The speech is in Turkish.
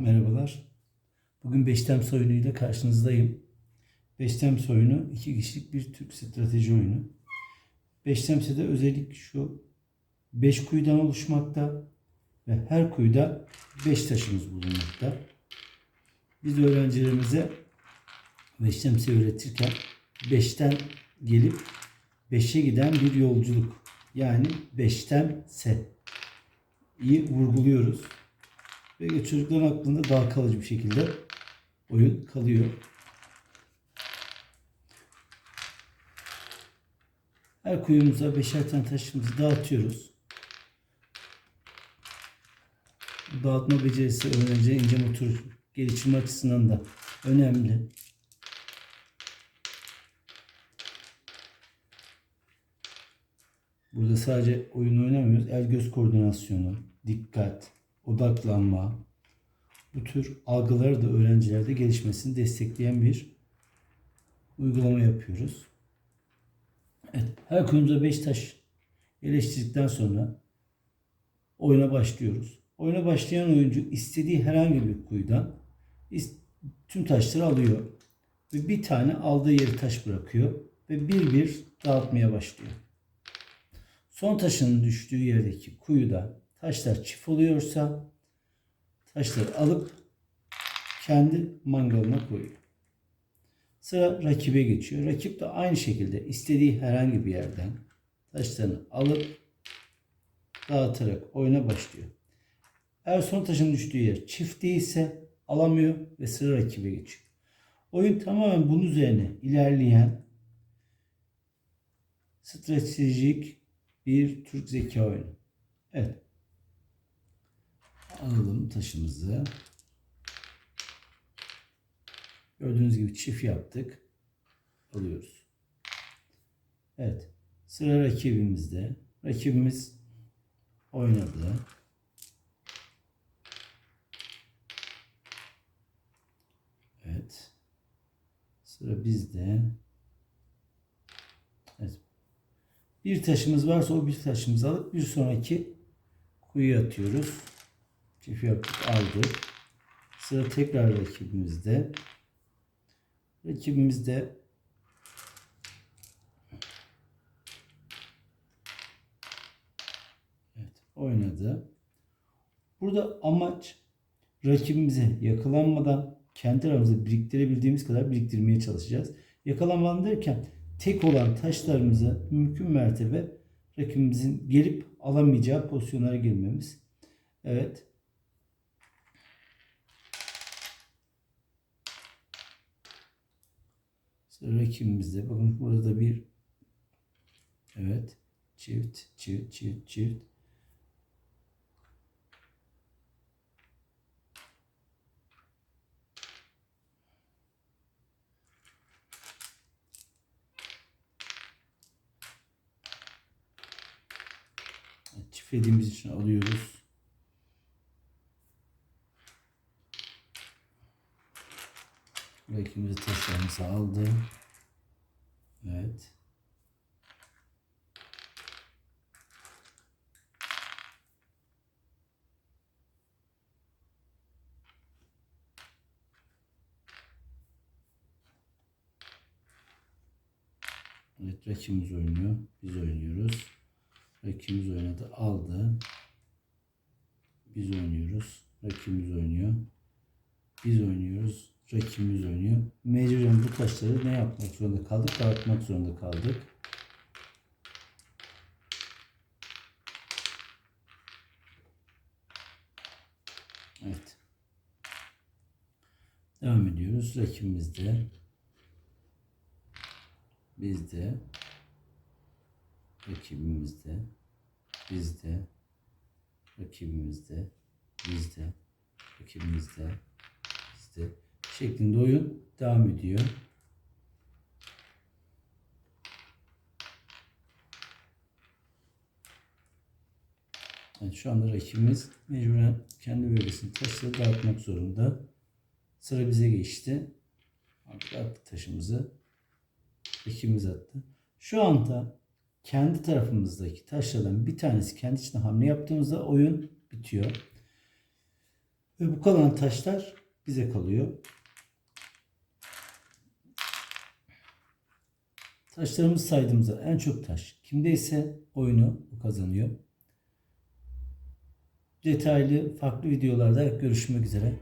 Merhabalar. Bugün Beştem oyunuyla karşınızdayım. Beştem oyunu iki kişilik bir Türk strateji oyunu. Beştemse'de özellik şu. Beş kuyudan oluşmakta ve her kuyuda beş taşımız bulunmakta. Biz öğrencilerimize Beştemse öğretirken beşten gelip beşe giden bir yolculuk. Yani beşten se iyi vurguluyoruz. Ve çocukların aklında daha kalıcı bir şekilde oyun kalıyor. Her kuyumuza beşer tane taşımızı dağıtıyoruz. Dağıtma becerisi öğrenci ince motor gelişim açısından da önemli. Burada sadece oyun oynamıyoruz. El göz koordinasyonu, dikkat, odaklanma, bu tür algıları da öğrencilerde gelişmesini destekleyen bir uygulama yapıyoruz. Evet, her konumuza 5 taş eleştirdikten sonra oyuna başlıyoruz. Oyuna başlayan oyuncu istediği herhangi bir kuyudan tüm taşları alıyor. Ve bir tane aldığı yeri taş bırakıyor. Ve bir bir dağıtmaya başlıyor. Son taşın düştüğü yerdeki kuyuda taşlar çift oluyorsa taşları alıp kendi mangalına koyuyor. Sıra rakibe geçiyor. Rakip de aynı şekilde istediği herhangi bir yerden taşlarını alıp dağıtarak oyuna başlıyor. Eğer son taşın düştüğü yer çift değilse alamıyor ve sıra rakibe geçiyor. Oyun tamamen bunun üzerine ilerleyen stratejik bir Türk zeka oyunu. Evet. Alalım taşımızı. Gördüğünüz gibi çift yaptık. Alıyoruz. Evet. Sıra rakibimizde. Rakibimiz oynadı. Evet. Sıra bizde. Evet. Bir taşımız varsa o bir taşımızı alıp bir sonraki kuyuya atıyoruz. Çift yaptık aldık. Sıra tekrar rakibimizde. Rakibimizde Evet, oynadı. Burada amaç rakibimize yakalanmadan kendi aramızda biriktirebildiğimiz kadar biriktirmeye çalışacağız. Yakalanmadan derken tek olan taşlarımızı mümkün mertebe rakibimizin gelip alamayacağı pozisyonlara girmemiz. Evet. Rakibimizde. Bakın burada bir evet çift çift çift çift Evet, çiftlediğimiz için alıyoruz. Rakibimiz taşlarımızı aldı. Evet. Evet rakibimiz oynuyor. Biz oynuyoruz. Rakibimiz oynadı. Aldı. Biz oynuyoruz. Rakibimiz oynuyor. Biz oynuyoruz. Rakibimiz oynuyor. Mecburen bu taşları ne yapmak zorunda kaldık? Dağıtmak zorunda kaldık. Evet. Devam ediyoruz. Rakibimizde. Bizde. Rakibimizde. Bizde. Rakibimizde. Bizde. Rakibimizde. Bizde. Şeklinde oyun devam ediyor. Evet, şu anda rakibimiz mecburen kendi bölgesini taşla dağıtmak zorunda. Sıra bize geçti. Artık taşımızı. Rakibimiz attı. Şu anda kendi tarafımızdaki taşlardan bir tanesi kendi içine hamle yaptığımızda oyun bitiyor. Ve bu kalan taşlar bize kalıyor. Taşlarımızı saydığımızda en çok taş kimdeyse oyunu o kazanıyor. Detaylı farklı videolarda görüşmek üzere.